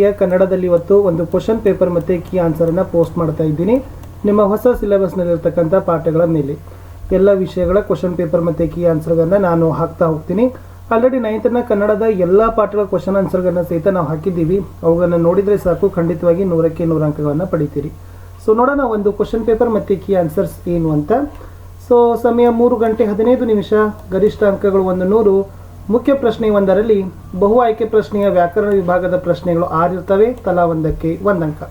ಕನ್ನಡದಲ್ಲಿ ಇವತ್ತು ಒಂದು ಕ್ವಶನ್ ಪೇಪರ್ ಮತ್ತು ಕೀ ಆನ್ಸರನ್ನು ಪೋಸ್ಟ್ ಮಾಡ್ತಾ ಇದ್ದೀನಿ. ನಿಮ್ಮ ಹೊಸ ಸಿಲೆಬಸ್ನಲ್ಲಿರ್ತಕ್ಕಂಥ ಪಾಠಗಳ ಮೇಲೆ ಎಲ್ಲ ವಿಷಯಗಳ ಕ್ವಶನ್ ಪೇಪರ್ ಮತ್ತು ಕೀ ಆನ್ಸರ್ಗಳನ್ನು ನಾನು ಹಾಕ್ತಾ ಹೋಗ್ತೀನಿ. ಆಲ್ರೆಡಿ ನೈನ್ತನ ಕನ್ನಡದ ಎಲ್ಲ ಪಾಠಗಳ ಕ್ವಶನ್ ಆನ್ಸರ್ಗಳನ್ನು ಸಹಿತ ನಾವು ಹಾಕಿದ್ದೀವಿ. ಅವುಗಳನ್ನು ನೋಡಿದರೆ ಸಾಕು. ಖಂಡಿತವಾಗಿ ನೂರಕ್ಕೆ ನೂರು ಅಂಕಗಳನ್ನು ಪಡಿತೀರಿ. ಸೊ, ನೋಡೋಣ ಒಂದು ಕ್ವಶನ್ ಪೇಪರ್ ಮತ್ತು ಕೀ ಆನ್ಸರ್ಸ್ ಏನು ಅಂತ. ಸೊ, ಸಮಯ ಮೂರು ಗಂಟೆ ಹದಿನೈದು ನಿಮಿಷ. ಗರಿಷ್ಠ ಅಂಕಗಳು ಒಂದು ನೂರು. ಮುಖ್ಯ ಪ್ರಶ್ನೆ ಒಂದರಲ್ಲಿ ಬಹು ಆಯ್ಕೆ ಪ್ರಶ್ನೆಯ ವ್ಯಾಕರಣ ವಿಭಾಗದ ಪ್ರಶ್ನೆಗಳು ಆರಿರ್ತವೆ, ತಲಾ ಒಂದಕ್ಕೆ ಒಂದಂಕ.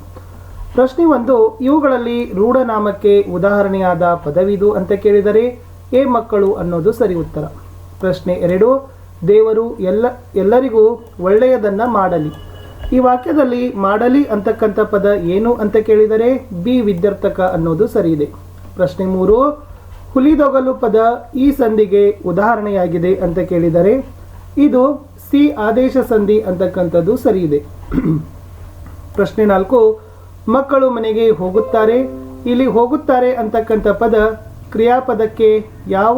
ಪ್ರಶ್ನೆ ಒಂದು, ಇವುಗಳಲ್ಲಿ ರೂಢನಾಮಕ್ಕೆ ಉದಾಹರಣೆಯಾದ ಪದವಿದು ಅಂತ ಕೇಳಿದರೆ ಎ ಮಕ್ಕಳು ಅನ್ನೋದು ಸರಿ ಉತ್ತರ. ಪ್ರಶ್ನೆ ಎರಡು, ದೇವರು ಎಲ್ಲ, ಎಲ್ಲರಿಗೂ ಒಳ್ಳೆಯದನ್ನ ಮಾಡಲಿ. ಈ ವಾಕ್ಯದಲ್ಲಿ ಮಾಡಲಿ ಅಂತಕ್ಕಂಥ ಪದ ಏನು ಅಂತ ಕೇಳಿದರೆ ಬಿ ವಿದ್ಯರ್ಥಕ ಅನ್ನೋದು ಸರಿ ಇದೆ. ಪ್ರಶ್ನೆ ಮೂರು ಹುಲಿದೊಗಲು ಪದ ಈ ಸಂಧಿಗೆ ಉದಾಹರಣೆಯಾಗಿದೆ ಅಂತ ಕೇಳಿದರೆ, ಇದು ಸಿ ಆದೇಶ ಸಂಧಿ ಅಂತಕ್ಕಂಥದ್ದು ಸರಿಯಿದೆ. ಪ್ರಶ್ನೆ ನಾಲ್ಕು, ಮಕ್ಕಳು ಮನೆಗೆ ಹೋಗುತ್ತಾರೆ? ಇಲ್ಲಿ ಹೋಗುತ್ತಾರೆ ಅಂತಕ್ಕಂಥ ಪದ ಕ್ರಿಯಾಪದಕ್ಕೆ ಯಾವ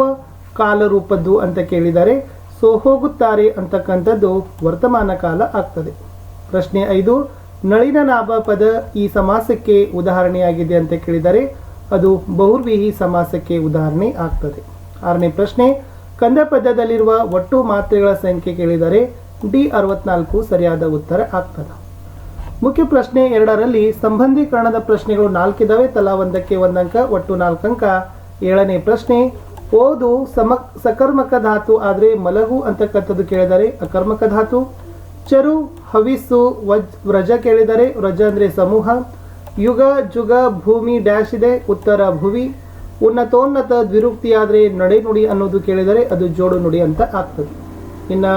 ಕಾಲರೂಪದ್ದು ಅಂತ ಕೇಳಿದರೆ, ಸೊ ಹೋಗುತ್ತಾರೆ ಅಂತಕ್ಕಂಥದ್ದು ವರ್ತಮಾನ ಕಾಲ ಆಗ್ತದೆ. ಪ್ರಶ್ನೆ ಐದು, ನಳಿನ ನಾಭ ಪದ ಈ ಸಮಾಸಕ್ಕೆ ಉದಾಹರಣೆಯಾಗಿದೆ ಅಂತ ಕೇಳಿದರೆ ಅದು ಬಹುರ್ವಿಹಿ ಸಮಾಸಕ್ಕೆ ಉದಾಹರಣೆ ಆಗ್ತದೆ. ಆರನೇ ಪ್ರಶ್ನೆ ಕಂದ ಪದ್ಯದಲ್ಲಿರುವ ಒಟ್ಟು ಮಾತ್ರೆಗಳ ಸಂಖ್ಯೆ ಕೇಳಿದರೆ ಡಿ ಅರವತ್ನಾಲ್ಕು ಸರಿಯಾದ ಉತ್ತರ ಆಗ್ತದೆ. ಮುಖ್ಯ ಪ್ರಶ್ನೆ ಎರಡರಲ್ಲಿ ಸಂಬಂಧೀಕರಣದ ಪ್ರಶ್ನೆಗಳು ನಾಲ್ಕಿದಾವೆ, ತಲಾ ಒಂದಕ್ಕೆ ಒಂದಂಕ, ಒಟ್ಟು ನಾಲ್ಕಂಕ. ಏಳನೇ ಪ್ರಶ್ನೆ, ಓದು ಸಮ, ಸಕರ್ಮಕ ಧಾತು ಆದರೆ ಮಲಗು ಅಂತಕ್ಕಂಥದ್ದು ಕೇಳಿದರೆ ಅಕರ್ಮಕ ಧಾತು. ಚರು, ಹವಿಸ್ಸು, ವಜ್, ವ್ರಜ ಕೇಳಿದರೆ ವ್ರಜ ಅಂದರೆ ಸಮೂಹ. ಯುಗ ಜುಗ ಭೂಮಿ ಡ್ಯಾಶ್ ಇದೆ, ಉತ್ತರ ಭುವಿ. ಉನ್ನತೋನ್ನತ ದ್ವಿರುಕ್ತಿಯಾದರೆ ನಡೆ ನುಡಿ ಅನ್ನೋದು ಕೇಳಿದರೆ ಅದು ಜೋಡು ನುಡಿ ಅಂತ ಆಗ್ತದೆ. ಇನ್ನು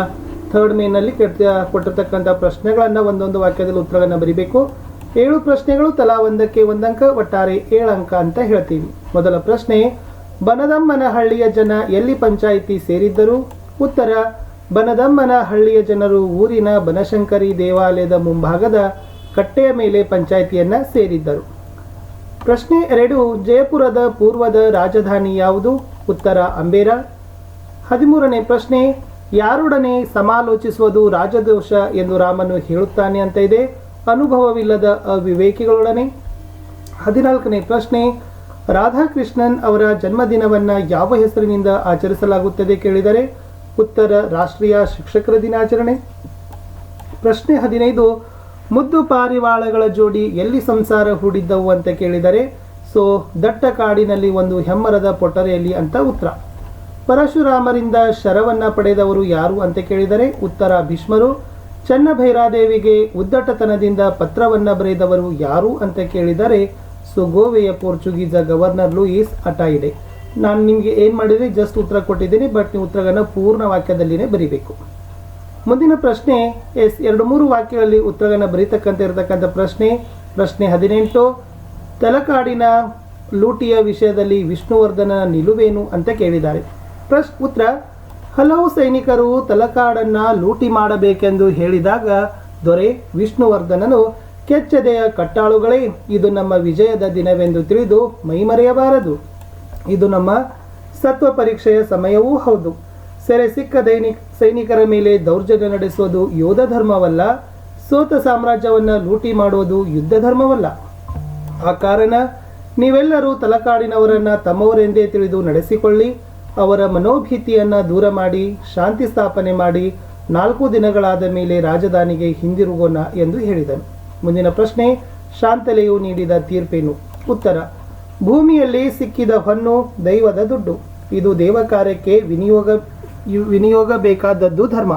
ಥರ್ಡ್ ಮೇನಲ್ಲಿ ಕೆಟ್ಟ ಕೊಟ್ಟಿರ್ತಕ್ಕಂಥ ಪ್ರಶ್ನೆಗಳನ್ನು ಒಂದೊಂದು ವಾಕ್ಯದಲ್ಲಿ ಉತ್ತರಗಳನ್ನು ಬರಿಬೇಕು. ಏಳು ಪ್ರಶ್ನೆಗಳು ತಲಾ ಒಂದಕ್ಕೆ ಒಂದಂಕ ಒಟ್ಟಾರೆ ಏಳು ಅಂಕ ಅಂತ ಹೇಳ್ತೀವಿ. ಮೊದಲ ಪ್ರಶ್ನೆ ಬನದಮ್ಮನ ಹಳ್ಳಿಯ ಜನ ಎಲ್ಲಿ ಪಂಚಾಯಿತಿ ಸೇರಿದ್ದರು? ಉತ್ತರ ಬನದಮ್ಮನ ಹಳ್ಳಿಯ ಜನರು ಊರಿನ ಬನಶಂಕರಿ ದೇವಾಲಯದ ಮುಂಭಾಗದ ಕಟ್ಟೆಯ ಮೇಲೆ ಪಂಚಾಯಿತಿಯನ್ನ ಸೇರಿದ್ದರು. ಪ್ರಶ್ನೆ ಎರಡು, ಜಯಪುರದ ಪೂರ್ವದ ರಾಜಧಾನಿ ಯಾವುದು? ಉತ್ತರ, ಅಂಬೇರ. ಹದಿಮೂರನೇ ಪ್ರಶ್ನೆ, ಯಾರೊಡನೆ ಸಮಾಲೋಚಿಸುವುದು ರಾಜದೋಷ ಎಂದು ರಾಮನು ಹೇಳುತ್ತಾನೆ ಅಂತ ಇದೆ. ಅನುಭವವಿಲ್ಲದ ಅವಿವೇಕಿಗಳೊಡನೆ. ಹದಿನಾಲ್ಕನೇ ಪ್ರಶ್ನೆ, ರಾಧಾಕೃಷ್ಣನ್ ಅವರ ಜನ್ಮದಿನವನ್ನ ಯಾವ ಹೆಸರಿನಿಂದ ಆಚರಿಸಲಾಗುತ್ತದೆ ಕೇಳಿದರೆ, ಉತ್ತರ ರಾಷ್ಟ್ರೀಯ ಶಿಕ್ಷಕರ ದಿನಾಚರಣೆ. ಪ್ರಶ್ನೆ ಹದಿನೈದು ಮುದ್ದು ಪಾರಿವಾಳಗಳ ಜೋಡಿ ಎಲ್ಲಿ ಸಂಸಾರ ಹೂಡಿದ್ದವು ಅಂತ ಕೇಳಿದರೆ, ಸೊ ದಟ್ಟ ಕಾಡಿನಲ್ಲಿ ಒಂದು ಹೆಮ್ಮರದ ಪೊಟ್ಟರೆಯಲ್ಲಿ ಅಂತ ಉತ್ತರ. ಪರಶುರಾಮರಿಂದ ಶರವನ್ನ ಪಡೆದವರು ಯಾರು ಅಂತ ಕೇಳಿದರೆ, ಉತ್ತರ ಭೀಷ್ಮರು, ಚನ್ನಭೈರಾದೇವಿಗೆ ಉದ್ದಟತನದಿಂದ ಪತ್ರವನ್ನ ಬರೆದವರು ಯಾರು ಅಂತ ಕೇಳಿದರೆ ಸೊ ಗೋವೆಯ ಪೋರ್ಚುಗೀಸ ಗವರ್ನರ್ ಲೂಯಿಸ್ ಅಟಾಯಿಡೆ. ನಾನು ನಿಮಗೆ ಏನು ಮಾಡಿದರೆ ಜಸ್ಟ್ ಉತ್ತರ ಕೊಟ್ಟಿದ್ದೀನಿ, ಬಟ್ ನೀವು ಉತ್ತರಗಳನ್ನು ಪೂರ್ಣ ವಾಕ್ಯದಲ್ಲಿನೇ ಬರಿಬೇಕು. ಮುಂದಿನ ಪ್ರಶ್ನೆ ಎಸ್ ಎರಡು ಮೂರು ವಾಕ್ಯಗಳಲ್ಲಿ ಉತ್ತರಗಳನ್ನು ಬರೀತಕ್ಕಂಥ ಇರತಕ್ಕಂಥ ಪ್ರಶ್ನೆ. ಪ್ರಶ್ನೆ ಹದಿನೆಂಟು, ತಲಕಾಡಿನ ಲೂಟಿಯ ವಿಷಯದಲ್ಲಿ ವಿಷ್ಣುವರ್ಧನ ನಿಲುವೇನು ಅಂತ ಕೇಳಿದ್ದಾರೆ. ಪ್ರಶ್, ಉತ್ತರ, ಹಲವು ಸೈನಿಕರು ತಲಕಾಡನ್ನು ಲೂಟಿ ಮಾಡಬೇಕೆಂದು ಹೇಳಿದಾಗ ದೊರೆ ವಿಷ್ಣುವರ್ಧನನು, ಕೆಚ್ಚದೆಯ ಕಟ್ಟಾಳುಗಳೇ, ಇದು ನಮ್ಮ ವಿಜಯದ ದಿನವೆಂದು ತಿಳಿದು ಮೈಮರೆಯಬಾರದು. ಇದು ನಮ್ಮ ಸತ್ವ ಪರೀಕ್ಷೆಯ ಸಮಯವೂ ಹೌದು. ಸೆರೆ ಸಿಕ್ಕ ಸೈನಿಕರ ಮೇಲೆ ದೌರ್ಜನ್ಯ ನಡೆಸುವುದು ಯೋಧ ಧರ್ಮವಲ್ಲ, ಸೋತ ಸಾಮ್ರಾಜ್ಯವನ್ನ ಲೂಟಿ ಮಾಡುವುದು ಯುದ್ಧ ಧರ್ಮವಲ್ಲ. ಆ ಕಾರಣ ನೀವೆಲ್ಲರೂ ತಲಕಾಡಿನವರನ್ನು ತಮ್ಮವರೆಂದೇ ತಿಳಿದು ನಡೆಸಿಕೊಳ್ಳಿ, ಅವರ ಮನೋಭೀತಿಯನ್ನ ದೂರ ಮಾಡಿ, ಶಾಂತಿ ಸ್ಥಾಪನೆ ಮಾಡಿ, ನಾಲ್ಕು ದಿನಗಳಾದ ಮೇಲೆ ರಾಜಧಾನಿಗೆ ಹಿಂದಿರುಗೋಣ ಎಂದು ಹೇಳಿದನು. ಮುಂದಿನ ಪ್ರಶ್ನೆ, ಶಾಂತಲೆಯು ನೀಡಿದ ತೀರ್ಪೇನು? ಉತ್ತರ, ಭೂಮಿಯಲ್ಲಿ ಸಿಕ್ಕಿದ ಹೊನ್ನು ದೈವದ ದುಡ್ಡು. ಇದು ದೇವ ಕಾರ್ಯಕ್ಕೆ ವಿನಿಯೋಗ ವಿನಿಯೋಗ ಬೇಕಾದದ್ದು ಧರ್ಮ.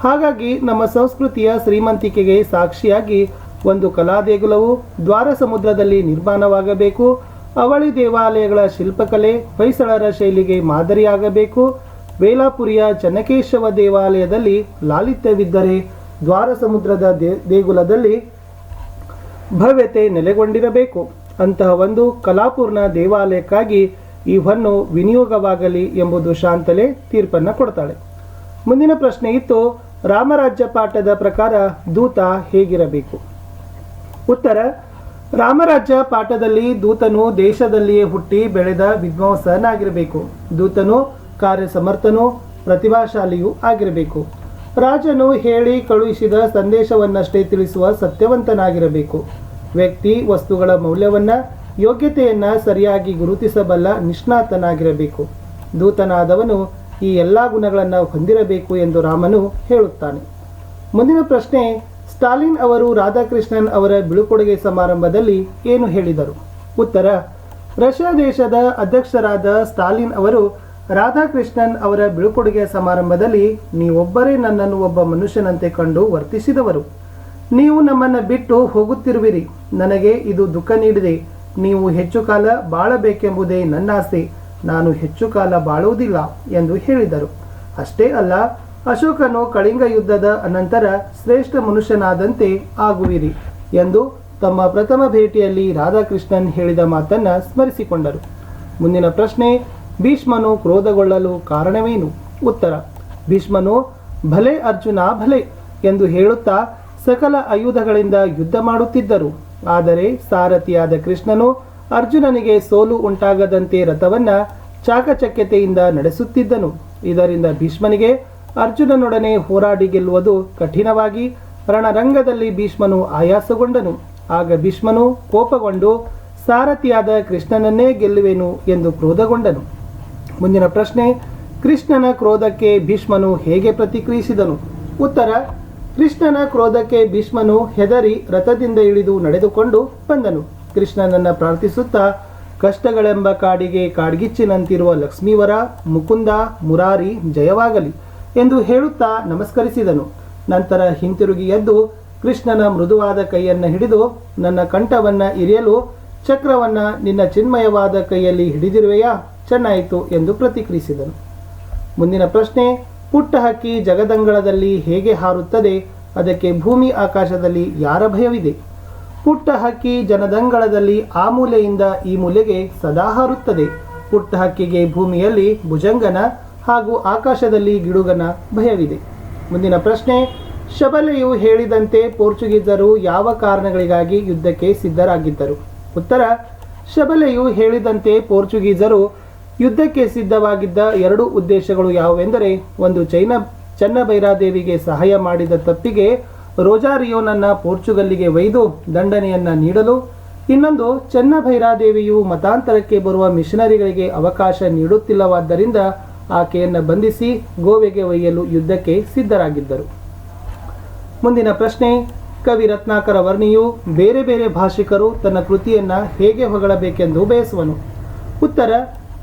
ಹಾಗಾಗಿ ನಮ್ಮ ಸಂಸ್ಕೃತಿಯ ಶ್ರೀಮಂತಿಕೆಗೆ ಸಾಕ್ಷಿಯಾಗಿ ಒಂದು ಕಲಾದೇಗುಲವು ದ್ವಾರ ಸಮುದ್ರದಲ್ಲಿ ನಿರ್ಮಾಣವಾಗಬೇಕು. ಅವಳಿ ದೇವಾಲಯಗಳ ಶಿಲ್ಪಕಲೆ ಹೊಯ್ಸಳರ ಶೈಲಿಗೆ ಮಾದರಿಯಾಗಬೇಕು. ವೇಲಾಪುರಿಯ ಚನ್ನಕೇಶವ ದೇವಾಲಯದಲ್ಲಿ ಲಾಲಿತ್ಯವಿದ್ದರೆ ದ್ವಾರ ಸಮುದ್ರದ ದೇ ದೇಗುಲದಲ್ಲಿ ಭವ್ಯತೆ ನೆಲೆಗೊಂಡಿರಬೇಕು. ಅಂತಹ ಒಂದು ಕಲಾಪೂರ್ಣ ದೇವಾಲಯಕ್ಕಾಗಿ ಈ ಹೊನ್ನು ವಿನಿಯೋಗವಾಗಲಿ ಎಂಬುದು ಶಾಂತಲೆ ತೀರ್ಪನ್ನು ಕೊಡ್ತಾಳೆ. ಮುಂದಿನ ಪ್ರಶ್ನೆ ಇತ್ತು ರಾಮರಾಜ್ಯ ಪಾಠದ ಪ್ರಕಾರ ದೂತ ಹೇಗಿರಬೇಕು? ಉತ್ತರ ರಾಮರಾಜ್ಯ ಪಾಠದಲ್ಲಿ ದೂತನು ದೇಶದಲ್ಲಿಯೇ ಹುಟ್ಟಿ ಬೆಳೆದ ವಿದ್ವಾಂಸನಾಗಿರಬೇಕು. ದೂತನು, ಕಾರ್ಯಸಮರ್ಥನು, ಪ್ರತಿಭಾಶಾಲಿಯೂ ಆಗಿರಬೇಕು. ರಾಜನು ಹೇಳಿ ಕಳುಹಿಸಿದ ಸಂದೇಶವನ್ನಷ್ಟೇ ತಿಳಿಸುವ ಸತ್ಯವಂತನಾಗಿರಬೇಕು. ವ್ಯಕ್ತಿ, ವಸ್ತುಗಳ ಮೌಲ್ಯವನ್ನ ಯೋಗ್ಯತೆಯನ್ನ ಸರಿಯಾಗಿ ಗುರುತಿಸಬಲ್ಲ ನಿಷ್ಣಾತನಾಗಿರಬೇಕು. ದೂತನಾದವನು ಈ ಎಲ್ಲ ಗುಣಗಳನ್ನು ಹೊಂದಿರಬೇಕು ಎಂದು ರಾಮನು ಹೇಳುತ್ತಾನೆ. ಮುಂದಿನ ಪ್ರಶ್ನೆ, ಸ್ಟಾಲಿನ್ ಅವರು ರಾಧಾಕೃಷ್ಣನ್ ಅವರ ಬಿಳುಕೊಡುಗೆ ಸಮಾರಂಭದಲ್ಲಿ ಏನು ಹೇಳಿದರು? ಉತ್ತರ, ರಷ್ಯಾ ದೇಶದ ಅಧ್ಯಕ್ಷರಾದ ಸ್ಟಾಲಿನ್ ಅವರು ರಾಧಾಕೃಷ್ಣನ್ ಅವರ ಬಿಳುಕೊಡುಗೆ ಸಮಾರಂಭದಲ್ಲಿ ನೀವೊಬ್ಬರೇ ನನ್ನನ್ನು ಒಬ್ಬ ಮನುಷ್ಯನಂತೆ ಕಂಡು ವರ್ತಿಸಿದವರು. ನೀವು ನಮ್ಮನ್ನು ಬಿಟ್ಟು ಹೋಗುತ್ತಿರುವಿರಿ. ನನಗೆ ಇದು ದುಃಖ ನೀಡಿದೆ. ನೀವು ಹೆಚ್ಚು ಕಾಲ ಬಾಳಬೇಕೆಂಬುದೇ ನನ್ನ ಆಸೆ. ನಾನು ಹೆಚ್ಚು ಕಾಲ ಬಾಳುವುದಿಲ್ಲ ಎಂದು ಹೇಳಿದರು. ಅಷ್ಟೇ ಅಲ್ಲ, ಅಶೋಕನು ಕಳಿಂಗ ಯುದ್ಧದ ಅನಂತರ ಶ್ರೇಷ್ಠ ಮನುಷ್ಯನಾದಂತೆ ಆಗುವಿರಿ ಎಂದು ತಮ್ಮ ಪ್ರಥಮ ಭೇಟಿಯಲ್ಲಿ ರಾಧಾಕೃಷ್ಣನ್ ಹೇಳಿದ ಮಾತನ್ನ ಸ್ಮರಿಸಿಕೊಂಡರು. ಮುಂದಿನ ಪ್ರಶ್ನೆ, ಭೀಷ್ಮನು ಕ್ರೋಧಗೊಳ್ಳಲು ಕಾರಣವೇನು? ಉತ್ತರ, ಭೀಷ್ಮನು, ಭಲೆ ಅರ್ಜುನ ಭಲೆ ಎಂದು ಹೇಳುತ್ತಾ ಸಕಲ ಆಯುಧಗಳಿಂದ ಯುದ್ಧ ಮಾಡುತ್ತಿದ್ದರು. ಆದರೆ ಸಾರಥಿಯಾದ ಕೃಷ್ಣನು ಅರ್ಜುನನಿಗೆ ಸೋಲು ಉಂಟಾಗದಂತೆ ರಥವನ್ನ ಚಾಕಚಕ್ಯತೆಯಿಂದ ನಡೆಸುತ್ತಿದ್ದನು. ಇದರಿಂದ ಭೀಷ್ಮನಿಗೆ ಅರ್ಜುನನೊಡನೆ ಹೋರಾಡಿ ಗೆಲ್ಲುವುದು ಕಠಿಣವಾಗಿ ರಣರಂಗದಲ್ಲಿ ಭೀಷ್ಮನು ಆಯಾಸಗೊಂಡನು. ಆಗ ಭೀಷ್ಮನು ಕೋಪಗೊಂಡು, ಸಾರಥಿಯಾದ ಕೃಷ್ಣನನ್ನೇ ಗೆಲ್ಲುವೆನು ಎಂದು ಕ್ರೋಧಗೊಂಡನು. ಮುಂದಿನ ಪ್ರಶ್ನೆ, ಕೃಷ್ಣನ ಕ್ರೋಧಕ್ಕೆ ಭೀಷ್ಮನು ಹೇಗೆ ಪ್ರತಿಕ್ರಿಯಿಸಿದನು? ಉತ್ತರ ಕೃಷ್ಣನ ಕ್ರೋಧಕ್ಕೆ ಭೀಷ್ಮನು ಹೆದರಿ ರಥದಿಂದ ಇಳಿದು ನಡೆದುಕೊಂಡು ಬಂದನು. ಕೃಷ್ಣನನ್ನು ಪ್ರಾರ್ಥಿಸುತ್ತಾ ಕಷ್ಟಗಳೆಂಬ ಕಾಡಿಗೆ ಕಾಡ್ಗಿಚ್ಚಿನಂತಿರುವ ಲಕ್ಷ್ಮೀವರ, ಮುಕುಂದ, ಮುರಾರಿ ಜಯವಾಗಲಿ ಎಂದು ಹೇಳುತ್ತಾ ನಮಸ್ಕರಿಸಿದನು. ನಂತರ ಹಿಂತಿರುಗಿ ಎದ್ದು ಕೃಷ್ಣನ ಮೃದುವಾದ ಕೈಯನ್ನು ಹಿಡಿದು ನನ್ನ ಕಂಠವನ್ನು ಇರಿಯಲು ಚಕ್ರವನ್ನ ನಿನ್ನ ಚಿನ್ಮಯವಾದ ಕೈಯಲ್ಲಿ ಹಿಡಿದಿರುವೆಯಾ? ಚೆನ್ನಾಯಿತು ಎಂದು ಪ್ರತಿಕ್ರಿಯಿಸಿದನು. ಮುಂದಿನ ಪ್ರಶ್ನೆ ಪುಟ್ಟ ಹಕ್ಕಿ ಜಗದಂಗಳದಲ್ಲಿ ಹೇಗೆ ಹಾರುತ್ತದೆ, ಅದಕ್ಕೆ ಭೂಮಿ ಆಕಾಶದಲ್ಲಿ ಯಾರ ಭಯವಿದೆ? ಪುಟ್ಟ ಹಕ್ಕಿ ಜನದಂಗಳದಲ್ಲಿ ಆ ಮೂಲೆಯಿಂದ ಈ ಮೂಲೆಗೆ ಸದಾ ಹಾರುತ್ತದೆ. ಪುಟ್ಟ ಹಕ್ಕಿಗೆ ಭೂಮಿಯಲ್ಲಿ ಭುಜಂಗನ ಹಾಗೂ ಆಕಾಶದಲ್ಲಿ ಗಿಡುಗನ ಭಯವಿದೆ. ಮುಂದಿನ ಪ್ರಶ್ನೆ, ಶಬಲೆಯು ಹೇಳಿದಂತೆ ಪೋರ್ಚುಗೀಸರು ಯಾವ ಕಾರಣಗಳಿಗಾಗಿ ಯುದ್ಧಕ್ಕೆ ಸಿದ್ಧರಾಗಿದ್ದರು? ಉತ್ತರ, ಶಬಲೆಯು ಹೇಳಿದಂತೆ ಪೋರ್ಚುಗೀಸರು ಯುದ್ಧಕ್ಕೆ ಸಿದ್ಧವಾಗಿದ್ದ ಎರಡು ಉದ್ದೇಶಗಳು ಯಾವುವೆಂದರೆ, ಒಂದು ಚೈನ, ಚನ್ನಭೈರಾದೇವಿಗೆ ಸಹಾಯ ಮಾಡಿದ ತಪ್ಪಿಗೆ ರೋಜಾರಿಯೋನನ್ನ ಪೋರ್ಚುಗಲ್ಲಿಗೆ ಒಯ್ದು ದಂಡನೆಯನ್ನ ನೀಡಲು, ಇನ್ನೊಂದು ಚನ್ನಭೈರಾದೇವಿಯು ಮತಾಂತರಕ್ಕೆ ಬರುವ ಮಿಷನರಿಗಳಿಗೆ ಅವಕಾಶ ನೀಡುತ್ತಿಲ್ಲವಾದ್ದರಿಂದ ಆಕೆಯನ್ನು ಬಂಧಿಸಿ ಗೋವೆಗೆ ಒಯ್ಯಲು ಯುದ್ಧಕ್ಕೆ ಸಿದ್ಧರಾಗಿದ್ದರು. ಮುಂದಿನ ಪ್ರಶ್ನೆ, ಕವಿ ರತ್ನಾಕರ ವರ್ಣಿಯು ಬೇರೆ ಬೇರೆ ಭಾಷಿಕರು ತನ್ನ ಕೃತಿಯನ್ನ ಹೇಗೆ ಹೊಗಳಬೇಕೆಂದು ಬಯಸುವನು? ಉತ್ತರ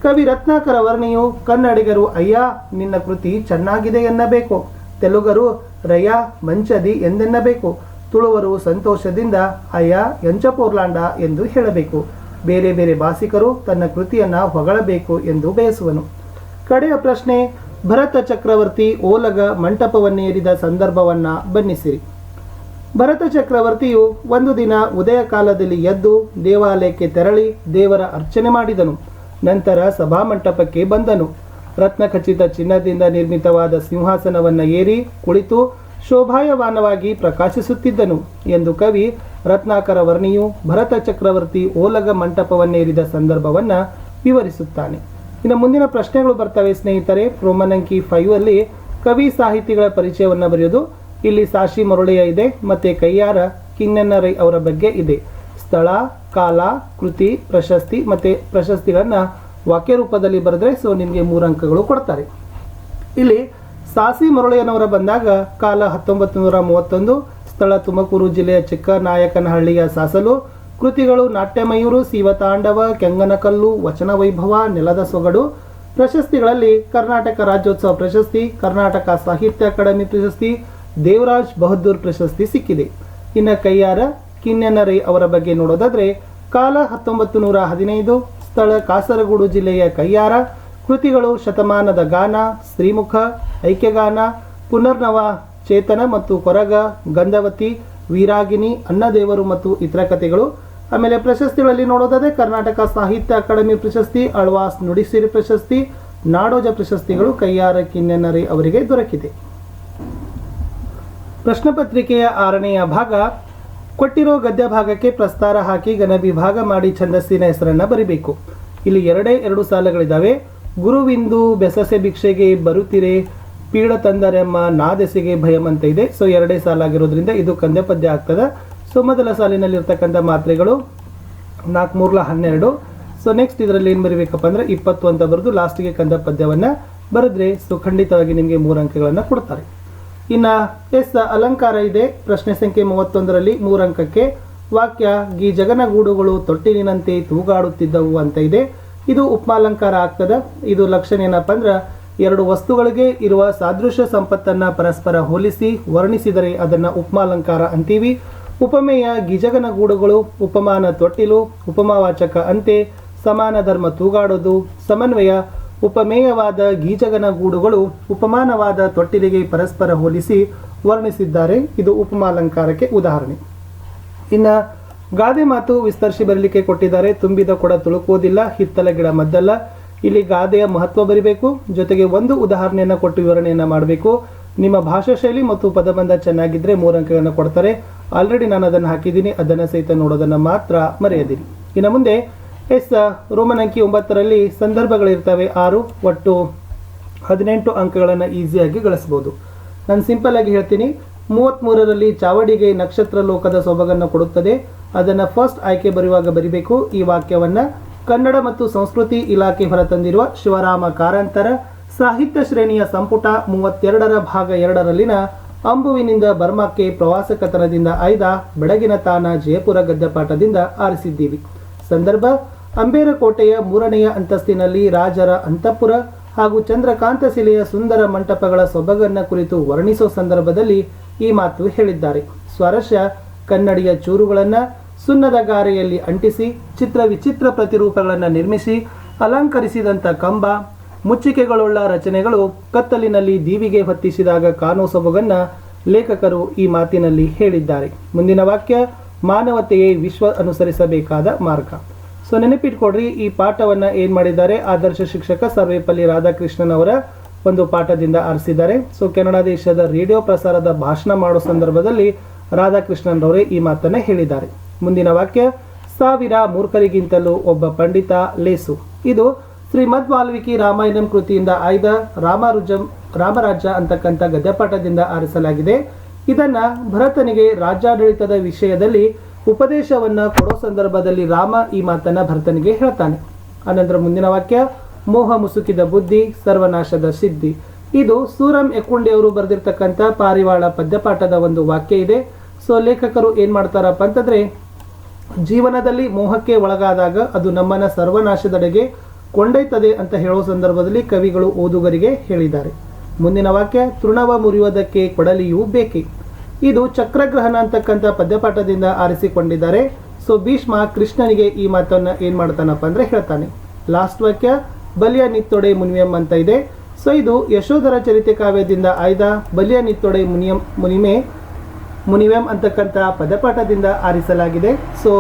ಕವಿ ರತ್ನಾಕರ ವರ್ಣಿಯು ಕನ್ನಡಿಗರು, ಅಯ್ಯ, ನಿನ್ನ ಕೃತಿ ಚೆನ್ನಾಗಿದೆ ಎನ್ನಬೇಕು. ತೆಲುಗರು, ರಯ, ಮಂಚದಿ ಎಂದೆನ್ನಬೇಕು. ತುಳುವರು, ಸಂತೋಷದಿಂದ, ಅಯ್ಯ ಎಂಚಪೋರ್ಲಾಂಡ ಎಂದು ಹೇಳಬೇಕು. ಬೇರೆ ಬೇರೆ ಭಾಷಿಕರು ತನ್ನ ಕೃತಿಯನ್ನ ಹೊಗಳಬೇಕು ಎಂದು ಬಯಸುವನು. ಕಡೆಯ ಪ್ರಶ್ನೆ, ಭರತ ಚಕ್ರವರ್ತಿ ಓಲಗ ಮಂಟಪವನ್ನೇರಿದ ಸಂದರ್ಭವನ್ನ ಬಣ್ಣಿಸಿರಿ ಭರತ ಚಕ್ರವರ್ತಿಯು ಒಂದು ದಿನ ಉದಯ ಕಾಲದಲ್ಲಿ ಎದ್ದು ದೇವಾಲಯಕ್ಕೆ ತೆರಳಿ ದೇವರ ಅರ್ಚನೆ ಮಾಡಿದನು. ನಂತರ ಸಭಾಮಂಟಪಕ್ಕೆ ಬಂದನು. ರತ್ನಖಚಿತ ಚಿನ್ನದಿಂದ ನಿರ್ಮಿತವಾದ ಸಿಂಹಾಸನವನ್ನ ಏರಿ ಕುಳಿತು ಶೋಭಾಯಮಾನವಾಗಿ ಪ್ರಕಾಶಿಸುತ್ತಿದ್ದನು ಎಂದು ಕವಿ ರತ್ನಾಕರ ವರ್ಣಿಯು ಭರತ ಚಕ್ರವರ್ತಿ ಓಲಗ ಮಂಟಪವನ್ನೇರಿದ ಸಂದರ್ಭವನ್ನ ವಿವರಿಸುತ್ತಾನೆ. ಇನ್ನು ಮುಂದಿನ ಪ್ರಶ್ನೆಗಳು ಬರ್ತವೆ ಸ್ನೇಹಿತರೆ. ರೋಮನಂಕಿ ಫೈವ್ ಅಲ್ಲಿ ಕವಿ ಸಾಹಿತಿಗಳ ಪರಿಚಯವನ್ನು ಬರೆಯೋದು. ಇಲ್ಲಿ ಸಾಶಿ ಮರುಳೆಯ ಇದೆ. ಮತ್ತೆ ಕೈಯಾರ ಕಿನ್ನಣ್ಣ ರೈ ಅವರ ಬಗ್ಗೆ ಇದೆ. ಸ್ಥಳ, ಕಾಲ, ಕೃತಿ, ಪ್ರಶಸ್ತಿ ಮತ್ತೆ ಪ್ರಶಸ್ತಿಗಳನ್ನು ವಾಕ್ಯ ರೂಪದಲ್ಲಿ ಬರೆದ್ರೆ ಸೊ ನಿಮಗೆ ಮೂರು ಅಂಕಗಳು ಕೊಡ್ತಾರೆ. ಇಲ್ಲಿ ಸಾಸಿ ಮರುಳೆಯನವರ ಬಂದಾಗ ಕಾಲ ಹತ್ತೊಂಬತ್ತು ನೂರ ಮೂವತ್ತೊಂದು, ಸ್ಥಳ ತುಮಕೂರು ಜಿಲ್ಲೆಯ ಚಿಕ್ಕನಾಯಕನಹಳ್ಳಿಯ ಸಾಸಲು, ಕೃತಿಗಳು ನಾಟ್ಯಮಯೂರು ಶಿವತಾಂಡವ ಕೆಂಗನಕಲ್ಲು ವಚನ ವೈಭವ ನೆಲದ ಸೊಗಡು, ಪ್ರಶಸ್ತಿಗಳಲ್ಲಿ ಕರ್ನಾಟಕ ರಾಜ್ಯೋತ್ಸವ ಪ್ರಶಸ್ತಿ, ಕರ್ನಾಟಕ ಸಾಹಿತ್ಯ ಅಕಾಡೆಮಿ ಪ್ರಶಸ್ತಿ, ದೇವರಾಜ್ ಬಹದ್ದೂರ್ ಪ್ರಶಸ್ತಿ ಸಿಕ್ಕಿದೆ. ಇನ್ನು ಕೈಯಾರ ಕಿನ್ನೆನ ರೈ ಅವರ ಬಗ್ಗೆ ನೋಡೋದಾದರೆ ಕಾಲ ಹತ್ತೊಂಬತ್ತು ನೂರ ಹದಿನೈದು, ಸ್ಥಳ ಕಾಸರಗೋಡು ಜಿಲ್ಲೆಯ ಕೈಯಾರ, ಕೃತಿಗಳು ಶತಮಾನದ ಗಾನ ಶ್ರೀಮುಖ ಐಕ್ಯಗಾನ, ಪುನರ್ನವ, ಚೇತನ ಮತ್ತು ಕೊರಗ, ಗಂಧವತಿ, ವೀರಾಗಿನಿ, ಅನ್ನದೇವರು ಮತ್ತು ಇತರ ಕಥೆಗಳು. ಆಮೇಲೆ ಪ್ರಶಸ್ತಿಗಳಲ್ಲಿ ನೋಡೋದಾದರೆ ಕರ್ನಾಟಕ ಸಾಹಿತ್ಯ ಅಕಾಡೆಮಿ ಪ್ರಶಸ್ತಿ ಅಳ್ವಾಸ್ ನುಡಿಸಿರಿ ಪ್ರಶಸ್ತಿ, ನಾಡೋಜ ಪ್ರಶಸ್ತಿಗಳು ಕೈಯಾರ ಕಿನ್ನೆನರಿ ಅವರಿಗೆ ದೊರಕಿದೆ. ಪ್ರಶ್ನೆ ಪತ್ರಿಕೆಯ ಆರನೆಯ ಭಾಗ ಕೊಟ್ಟಿರೋ ಗದ್ಯ ಭಾಗಕ್ಕೆ ಪ್ರಸ್ತಾರ ಹಾಕಿ ಘನ ವಿಭಾಗ ಮಾಡಿ ಛಂದಸ್ಸಿನ ಹೆಸರನ್ನು ಬರಿಬೇಕು. ಇಲ್ಲಿ ಎರಡೇ ಎರಡು ಸಾಲುಗಳಿದ್ದಾವೆ ಗುರುವಿಂದು ಬೆಸಸೆ ಭಿಕ್ಷೆಗೆ ಬರುತ್ತಿರೆ, ಪೀಡ ತಂದರೆಮ್ಮ ನಾದೆಸೆಗೆ ಭಯಂ ಇದೆ. ಸೊ ಎರಡೇ ಸಾಲಾಗಿರೋದ್ರಿಂದ ಇದು ಕಂದ ಪದ್ಯ ಆಗ್ತದೆ. ಸೊ ಮೊದಲ ಸಾಲಿನಲ್ಲಿರ್ತಕ್ಕಂಥ ಮಾತ್ರೆಗಳು ನಾಲ್ಕು ಮೂರ್ಲ ಹನ್ನೆರಡು ಸೊ ನೆಕ್ಸ್ಟ್ ಇದರಲ್ಲಿ ಏನು ಬರಿಬೇಕಪ್ಪ ಅಂದರೆ ಇಪ್ಪತ್ತು ಅಂತ ಬರೆದು ಲಾಸ್ಟಿಗೆ ಕಂದ ಪದ್ಯವನ್ನು ಬರೆದ್ರೆ ಸೊ ಖಂಡಿತವಾಗಿ ನಿಮಗೆ ಮೂರು ಅಂಕಗಳನ್ನು ಕೊಡ್ತಾರೆ. ಇನ್ನು ಎಸ್ ಅಲಂಕಾರ ಇದೆ. ಪ್ರಶ್ನೆ ಸಂಖ್ಯೆ ಮೂವತ್ತೊಂದರಲ್ಲಿ ಮೂರಂಕಕ್ಕೆ ವಾಕ್ಯ, ಗಿ ಜಗನಗೂಡುಗಳು ತೊಟ್ಟಿಲಿನಂತೆ ತೂಗಾಡುತ್ತಿದ್ದವು ಅಂತ ಇದೆ. ಇದು ಉಪ್ಮಾಲಂಕಾರ ಆಗ್ತದ. ಇದು ಲಕ್ಷಣ ಏನಪ್ಪ ಅಂದ್ರೆ, ಎರಡು ವಸ್ತುಗಳಿಗೆ ಇರುವ ಸಾದೃಶ್ಯ ಸಂಪತ್ತನ್ನ ಪರಸ್ಪರ ಹೋಲಿಸಿ ವರ್ಣಿಸಿದರೆ ಅದನ್ನ ಉಪ್ಮಾಲಂಕಾರ ಅಂತೀವಿ. ಉಪಮೇಯ ಗಿಜಗನ ಗೂಡುಗಳು ಉಪಮಾನ ತೊಟ್ಟಿಲು, ಉಪಮಾವಾಚಕ ಅಂತೆ, ಸಮಾನ ಧರ್ಮ ತೂಗಾಡೋದು, ಸಮನ್ವಯ ಉಪಮೇಯವಾದ ಗೀಜಗನ ಗೂಡುಗಳು ಉಪಮಾನವಾದ ತೊಟ್ಟಿಲಿಗೆ ಪರಸ್ಪರ ಹೋಲಿಸಿ ವರ್ಣಿಸಿದ್ದಾರೆ. ಇದು ಉಪಮಾಲಂಕಾರಕ್ಕೆ ಉದಾಹರಣೆ. ಇನ್ನ ಗಾದೆ ಮಾತು ವಿಸ್ತರಿಸಿ ಬರಲಿಕ್ಕೆ ಕೊಟ್ಟಿದ್ದಾರೆ. ತುಂಬಿದ ಕೊಡ ತುಳುಕುವುದಿಲ್ಲ ಹಿತ್ತಲ ಗಿಡ ಮದ್ದಲ್ಲ. ಇಲ್ಲಿ ಗಾದೆಯ ಮಹತ್ವ ಬರಿಬೇಕು. ಜೊತೆಗೆ ಒಂದು ಉದಾಹರಣೆಯನ್ನು ಕೊಟ್ಟು ವಿವರಣೆಯನ್ನು ಮಾಡಬೇಕು. ನಿಮ್ಮ ಭಾಷಾ ಶೈಲಿ ಮತ್ತು ಪದಬಂಧ ಚೆನ್ನಾಗಿದ್ರೆ ಮೂರು ಅಂಕಗಳನ್ನು ಕೊಡ್ತಾರೆ. ಆಲ್ರೆಡಿ ನಾನು ಅದನ್ನು ಹಾಕಿದ್ದೀನಿ. ಅದನ್ನು ಸಹಿತ ನೋಡೋದನ್ನು ಮಾತ್ರ ಮರೆಯದಿರಿ. ಇನ್ನು ಮುಂದೆ ಎಸ್ ರೋಮನ್ ಅಂಕಿ ಒಂಬತ್ತರಲ್ಲಿ ಸಂದರ್ಭಗಳಿರ್ತವೆ. ಆರು ಒಟ್ಟು ಹದಿನೆಂಟು ಅಂಕಗಳನ್ನು ಈಸಿಯಾಗಿ ಗಳಿಸ್ಬೋದು. ನಾನು ಸಿಂಪಲ್ ಆಗಿ ಹೇಳ್ತೀನಿ. ಮೂವತ್ತ್ಮೂರರಲ್ಲಿ ಚಾವಡಿಗೆ ನಕ್ಷತ್ರ ಲೋಕದ ಸೊಬಗನ್ನು ಕೊಡುತ್ತದೆ. ಅದನ್ನು ಫಸ್ಟ್ ಆಯ್ಕೆ ಬರೆಯುವಾಗ ಬರಿಬೇಕು. ಈ ವಾಕ್ಯವನ್ನು ಕನ್ನಡ ಮತ್ತು ಸಂಸ್ಕೃತಿ ಇಲಾಖೆ ಹೊರತಂದಿರುವ ಶಿವರಾಮ ಕಾರಂತರ ಸಾಹಿತ್ಯ ಶ್ರೇಣಿಯ ಸಂಪುಟ ಮೂವತ್ತೆರಡರ ಭಾಗ ಎರಡರಲ್ಲಿನ ಅಂಬುವಿನಿಂದ ಬರ್ಮಾಕ್ಕೆ ಪ್ರವಾಸ ಕಥನದಿಂದ ಆಯ್ದ ಬೆಳಗಿನ ತಾನ ಜಯಪುರ ಗದ್ದಪಾಠದಿಂದ ಆರಿಸಿದ್ದೀವಿ. ಸಂದರ್ಭ ಅಂಬೇರಕೋಟೆಯ ಮೂರನೆಯ ಅಂತಸ್ತಿನಲ್ಲಿ ರಾಜರ ಅಂತಃಪುರ ಹಾಗೂ ಚಂದ್ರಕಾಂತ ಶಿಲೆಯ ಸುಂದರ ಮಂಟಪಗಳ ಸೊಬಗನ್ನ ಕುರಿತು ವರ್ಣಿಸುವ ಸಂದರ್ಭದಲ್ಲಿ ಈ ಮಾತು ಹೇಳಿದ್ದಾರೆ. ಸ್ವರಶ ಕನ್ನಡಿಯ ಚೂರುಗಳನ್ನು ಸುಣ್ಣದ ಗಾರೆಯಲ್ಲಿ ಅಂಟಿಸಿ, ಚಿತ್ರ ವಿಚಿತ್ರ ಪ್ರತಿರೂಪಗಳನ್ನು ನಿರ್ಮಿಸಿ ಅಲಂಕರಿಸಿದಂಥ ಕಂಬ, ಮುಚ್ಚಿಕೆಗಳುಳ್ಳ ರಚನೆಗಳು ಕತ್ತಲಿನಲ್ಲಿ ದೀವಿಗೆ ಹೊತ್ತಿಸಿದಾಗ ಕಾಣುವ ಸೊಬಗನ್ನ ಲೇಖಕರು ಈ ಮಾತಿನಲ್ಲಿ ಹೇಳಿದ್ದಾರೆ. ಮುಂದಿನ ವಾಕ್ಯ ಮಾನವತೆಯೇ ವಿಶ್ವ ಅನುಸರಿಸಬೇಕಾದ ಮಾರ್ಗ. ಸೊ ನೆನಪಿಟ್ಕೊಡ್ರಿ ಈ ಪಾಠವನ್ನು ಏನು ಮಾಡಿದ್ದಾರೆ? ಆದರ್ಶ ಶಿಕ್ಷಕ ಸರ್ವೇಪಲ್ಲಿ ರಾಧಾಕೃಷ್ಣನ್ ಅವರ ಒಂದು ಪಾಠದಿಂದ ಆರಿಸಿದ್ದಾರೆ. ಸೊ ಕೆನಡಾ ದೇಶದ ರೇಡಿಯೋ ಪ್ರಸಾರದ ಭಾಷಣ ಮಾಡೋ ಸಂದರ್ಭದಲ್ಲಿ ರಾಧಾಕೃಷ್ಣನ್ ಅವರೇ ಈ ಮಾತನ್ನ ಹೇಳಿದ್ದಾರೆ. ಮುಂದಿನ ವಾಕ್ಯ, ಸಾವಿರ ಮೂರ್ಖರಿಗಿಂತಲೂ ಒಬ್ಬ ಪಂಡಿತ ಲೇಸು. ಇದು ಶ್ರೀಮದ್ ವಾಲ್ಮೀಕಿ ರಾಮಾಯಣಂ ಕೃತಿಯಿಂದ ಆಯ್ದ ರಾಮರುಜಂ ರಾಮರಾಜ್ಯ ಅಂತಕ್ಕಂಥ ಗದ್ಯಪಾಠದಿಂದ ಆರಿಸಲಾಗಿದೆ. ಇದನ್ನ ಭರತನಿಗೆ ರಾಜ್ಯಾಡಳಿತದ ವಿಷಯದಲ್ಲಿ ಉಪದೇಶವನ್ನ ಕೊಡೋ ಸಂದರ್ಭದಲ್ಲಿ ರಾಮ ಈ ಮಾತನ್ನ ಭರತನಿಗೆ ಹೇಳ್ತಾನೆ. ಅನಂತರ ಮುಂದಿನ ವಾಕ್ಯ, ಮೋಹ ಮುಸುಕಿದ ಬುದ್ಧಿ, ಸರ್ವನಾಶದ ಸಿದ್ಧಿ. ಇದು ಸೂರಂ ಎಕ್ಕೊಂಡೆ ಅವರು ಬರೆದಿರ್ತಕ್ಕಂಥ ಪಾರಿವಾಳ ಪದ್ಯಪಾಠದ ಒಂದು ವಾಕ್ಯ ಇದೆ. ಸೊ ಲೇಖಕರು ಏನು ಮಾಡ್ತಾರಪ್ಪ ಅಂತಂದ್ರೆ, ಜೀವನದಲ್ಲಿ ಮೋಹಕ್ಕೆ ಒಳಗಾದಾಗ ಅದು ನಮ್ಮನ್ನ ಸರ್ವನಾಶದೆಡೆಗೆ ಕೊಂಡೊಯ್ತದೆ ಅಂತ ಹೇಳೋ ಸಂದರ್ಭದಲ್ಲಿ ಕವಿಗಳು ಓದುಗರಿಗೆ ಹೇಳಿದ್ದಾರೆ. ಮುಂದಿನ ವಾಕ್ಯ, ತೃಣವ ಮುರಿಯುವುದಕ್ಕೆ ಕೊಡಲಿಯೂ ಬೇಕೆ? ಇದು ಚಕ್ರಗ್ರಹಣ ಅಂತಕ್ಕಂಥ ಪದ್ಯಪಾಠದಿಂದ ಆರಿಸಿಕೊಂಡಿದ್ದಾರೆ. ಸೊ ಭೀಷ್ಮ ಕೃಷ್ಣನಿಗೆ ಈ ಮಾತನ್ನು ಏನು ಮಾಡ್ತಾನಪ್ಪ ಅಂದರೆ ಹೇಳ್ತಾನೆ. ಲಾಸ್ಟ್ ವಾಕ್ಯ, ಬಲಿಯ ನಿತ್ತೊಡೆ ಮುನಿಯಂ ಅಂತ ಇದೆ. ಸೊ ಇದು ಯಶೋಧರ ಚರಿತೆ ಕಾವ್ಯದಿಂದ ಆಯ್ದ. ಬಲಿಯ ನಿತ್ತೊಡೆ ಮುನಿಯಂ, ಮುನಿಮೆ, ಮುನಿವೆಂ ಅಂತಕ್ಕಂಥ ಪದಪಾಠದಿಂದ ಆರಿಸಲಾಗಿದೆ. ಸೊ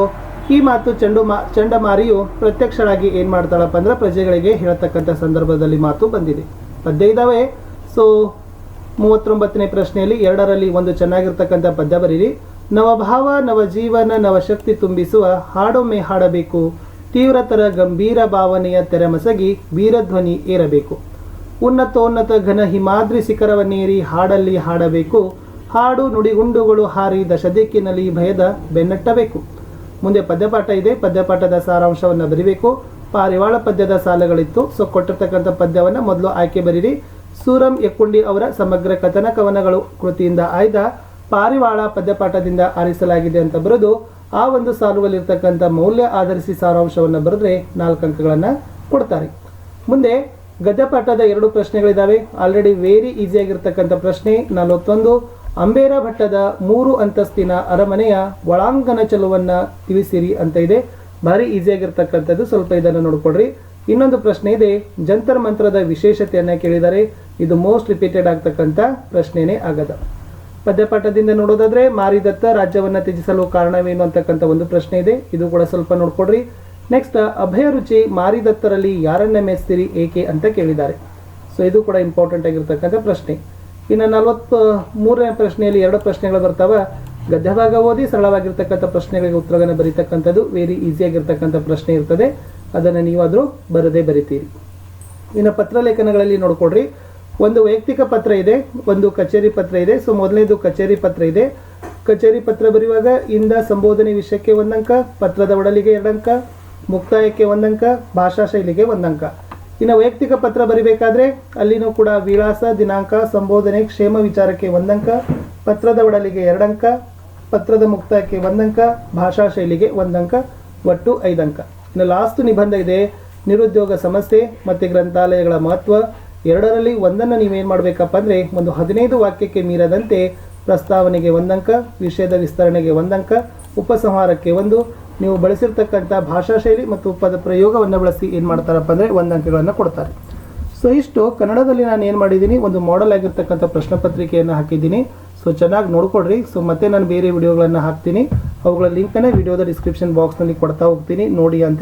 ಈ ಮಾತು ಚಂಡು ಮಾ, ಚಂಡಮಾರಿಯು ಪ್ರತ್ಯಕ್ಷರಾಗಿ ಏನು ಮಾಡ್ತಾಳಪ್ಪ ಅಂದ್ರೆ ಪ್ರಜೆಗಳಿಗೆ ಹೇಳ್ತಕ್ಕಂಥ ಸಂದರ್ಭದಲ್ಲಿ ಮಾತು ಬಂದಿದೆ. ಪದ್ಯ ಇದ್ದಾವೆ ಸೊ, ಮೂವತ್ತೊಂಬತ್ತನೇ ಪ್ರಶ್ನೆಯಲ್ಲಿ ಎರಡರಲ್ಲಿ ಒಂದು ಚೆನ್ನಾಗಿರ್ತಕ್ಕಂಥ ಪದ್ಯ ಬರೀರಿ. ನವಭಾವ ನವಜೀವನ ನವಶಕ್ತಿ ತುಂಬಿಸುವ, ಹಾಡೊಮ್ಮೆ ಹಾಡಬೇಕು. ತೀವ್ರತರ, ಗಂಭೀರ ಭಾವನೆಯ ತೆರೆಮಸಗಿ ವೀರಧ್ವನಿ ಏರಬೇಕು. ಉನ್ನತೋನ್ನತ ಘನ ಹಿಮಾದ್ರಿ ಶಿಖರವನ್ನೇರಿ ಹಾಡಲ್ಲಿ ಹಾಡಬೇಕು. ಹಾಡು ನುಡಿಗುಂಡುಗಳು ಹಾರಿ ದಶದಿಕ್ಕಿನಲ್ಲಿ ಭಯದ ಬೆನ್ನಟ್ಟಬೇಕು. ಮುಂದೆ ಪದ್ಯಪಾಠ ಇದೆ. ಪದ್ಯಪಾಠದ ಸಾರಾಂಶವನ್ನು ಬರಿಬೇಕು. ಪಾರಿವಾಳ ಪದ್ಯದ ಸಾಲಗಳಿತ್ತು. ಸೊ, ಕೊಟ್ಟಿರ್ತಕ್ಕಂಥ ಪದ್ಯವನ್ನು ಮೊದಲು ಆಯ್ಕೆ ಬರೀರಿ. ಸೂರಂ ಯಕ್ಕುಂಡಿ ಅವರ ಸಮಗ್ರ ಕಥನ ಕವನಗಳು ಕೃತಿಯಿಂದ ಆಯ್ದ ಪಾರಿವಾಳ ಪದ್ಯಪಾಠದಿಂದ ಆರಿಸಲಾಗಿದೆ ಅಂತ ಬರೆದು ಆ ಒಂದು ಸಾಲುವಲ್ಲಿರ್ತಕ್ಕಂಥ ಮೌಲ್ಯ ಆಧರಿಸಿ ಸಾರಾಂಶವನ್ನು ಬರೆದ್ರೆ ನಾಲ್ಕು ಅಂಕಗಳನ್ನು ಕೊಡ್ತಾರೆ. ಮುಂದೆ ಗದ್ಯಪಾಠದ ಎರಡು ಪ್ರಶ್ನೆಗಳಿದ್ದಾವೆ ಆಲ್ರೆಡಿ ವೇರಿ ಈಸಿಯಾಗಿರ್ತಕ್ಕಂಥ ಪ್ರಶ್ನೆ ನಲವತ್ತೊಂದು. ಅಂಬೇರ ಭಟ್ಟದ ಮೂರು ಅಂತಸ್ತಿನ ಅರಮನೆಯ ಒಳಾಂಗಣ ಚಲುವನ್ನ ತಿಳಿಸಿರಿ ಅಂತ ಇದೆ. ಭಾರಿ ಈಸಿಯಾಗಿರ್ತಕ್ಕಂಥದ್ದು ಸ್ವಲ್ಪ ಇದನ್ನು ನೋಡ್ಕೊಡ್ರಿ ಇನ್ನೊಂದು ಪ್ರಶ್ನೆ ಇದೆ. ಜಂತರ್ ಮಂತ್ರದ ವಿಶೇಷತೆಯನ್ನು ಕೇಳಿದರೆ ಇದು ಮೋಸ್ಟ್ ರಿಪೀಟೆಡ್ ಆಗ್ತಕ್ಕಂಥ ಪ್ರಶ್ನೆನೇ ಆಗದ. ಪದ್ಯಪಾಠದಿಂದ ನೋಡೋದಾದ್ರೆ ಮಾರಿದತ್ತ ರಾಜ್ಯವನ್ನ ತ್ಯಜಿಸಲು ಕಾರಣವೇನು ಅಂತಕ್ಕಂಥ ಒಂದು ಪ್ರಶ್ನೆ ಇದೆ. ಇದು ಕೂಡ ಸ್ವಲ್ಪ ನೋಡ್ಕೊಡ್ರಿ. ನೆಕ್ಸ್ಟ್ ಅಭಯ ರುಚಿ ಮಾರಿದತ್ತರಲ್ಲಿ ಯಾರನ್ನ ಮೆಚ್ತೀರಿ ಏಕೆ ಅಂತ ಕೇಳಿದ್ದಾರೆ. ಸೊ ಇದು ಕೂಡ ಇಂಪಾರ್ಟೆಂಟ್ ಆಗಿರ್ತಕ್ಕಂಥ ಪ್ರಶ್ನೆ. ಇನ್ನು ನಲವತ್ತು ಮೂರನೇ ಪ್ರಶ್ನೆಯಲ್ಲಿ ಎರಡು ಪ್ರಶ್ನೆಗಳು ಬರ್ತಾವ. ಗದ್ಯಭಾಗ ಓದಿ ಸರಳವಾಗಿರ್ತಕ್ಕಂಥ ಪ್ರಶ್ನೆಗಳಿಗೆ ಉತ್ತರಗಳನ್ನು ಬರೀತಕ್ಕಂಥದ್ದು ವೆರಿ ಈಸಿಯಾಗಿರ್ತಕ್ಕಂಥ ಪ್ರಶ್ನೆ ಇರ್ತದೆ. ಅದನ್ನು ನೀವಾದರೂ ಬರದೇ ಬರಿತೀರಿ. ಇನ್ನು ಪತ್ರಲೇಖನಗಳಲ್ಲಿ ನೋಡ್ಕೊಡ್ರಿ. ಒಂದು ವೈಯಕ್ತಿಕ ಪತ್ರ ಇದೆ, ಒಂದು ಕಚೇರಿ ಪತ್ರ ಇದೆ, ಸೊ ಮೊದಲನೇದು ಕಚೇರಿ ಪತ್ರ ಇದೆ. ಕಚೇರಿ ಪತ್ರ ಬರೆಯುವಾಗ ಇಂದ ಸಂಬೋಧನೆ ವಿಷಯಕ್ಕೆ ಒಂದಂಕ, ಪತ್ರದ ಒಡಲಿಗೆ ಎರಡಂಕ, ಮುಕ್ತಾಯಕ್ಕೆ ಒಂದಂಕ, ಭಾಷಾ ಶೈಲಿಗೆ ಒಂದಂಕ. ಇನ್ನು ವೈಯಕ್ತಿಕ ಪತ್ರ ಬರಿಬೇಕಾದ್ರೆ ಅಲ್ಲಿನೂ ಕೂಡ ವಿಳಾಸ, ದಿನಾಂಕ, ಸಂಬೋಧನೆ, ಕ್ಷೇಮ ವಿಚಾರಕ್ಕೆ ಒಂದಂಕ, ಪತ್ರದ ಒಡಲಿಗೆ ಎರಡಂಕ, ಪತ್ರದ ಮುಕ್ತಾಯಕ್ಕೆ ಒಂದಂಕ, ಭಾಷಾ ಶೈಲಿಗೆ ಒಂದಂಕ, ಒಟ್ಟು ಐದಂಕ. ಇನ್ನು ಲಾಸ್ಟ್ ನಿಬಂಧ ಇದೆ, ನಿರುದ್ಯೋಗ ಸಮಸ್ಯೆ ಮತ್ತು ಗ್ರಂಥಾಲಯಗಳ ಮಹತ್ವ. ಎರಡರಲ್ಲಿ ಒಂದನ್ನು ನೀವೇನು ಮಾಡಬೇಕಪ್ಪ ಅಂದರೆ ಒಂದು ಹದಿನೈದು ವಾಕ್ಯಕ್ಕೆ ಮೀರದಂತೆ ಪ್ರಸ್ತಾವನೆಗೆ ಒಂದಂಕ, ವಿಷಯದ ವಿಸ್ತರಣೆಗೆ ಒಂದಂಕ, ಉಪಸಂಹಾರಕ್ಕೆ ಒಂದು. ನೀವು ಬಳಸಿರ್ತಕ್ಕಂಥ ಭಾಷಾ ಶೈಲಿ ಮತ್ತು ಪದ ಪ್ರಯೋಗವನ್ನು ಬಳಸಿ ಏನು ಮಾಡ್ತಾರಪ್ಪ ಅಂದರೆ ಒಂದಂಕಗಳನ್ನು ಕೊಡ್ತಾರೆ. ಸೊ ಇಷ್ಟು ಕನ್ನಡದಲ್ಲಿ ನಾನು ಏನು ಮಾಡಿದ್ದೀನಿ, ಒಂದು ಮಾಡೆಲ್ ಆಗಿರ್ತಕ್ಕಂಥ ಪ್ರಶ್ನೆ ಪತ್ರಿಕೆಯನ್ನು ಹಾಕಿದ್ದೀನಿ. ಸೊ ಚೆನ್ನಾಗಿ ನೋಡ್ಕೊಡ್ರಿ ಸೊ ಮತ್ತೆ ನಾನು ಬೇರೆ ವಿಡಿಯೋಗಳನ್ನು ಹಾಕ್ತೀನಿ. ಅವುಗಳ ಲಿಂಕನ್ನು ವಿಡಿಯೋದ ಡಿಸ್ಕ್ರಿಪ್ಷನ್ ಬಾಕ್ಸ್ನಲ್ಲಿ ಕೊಡ್ತಾ ಹೋಗ್ತೀನಿ. ನೋಡಿ ಅಂತ.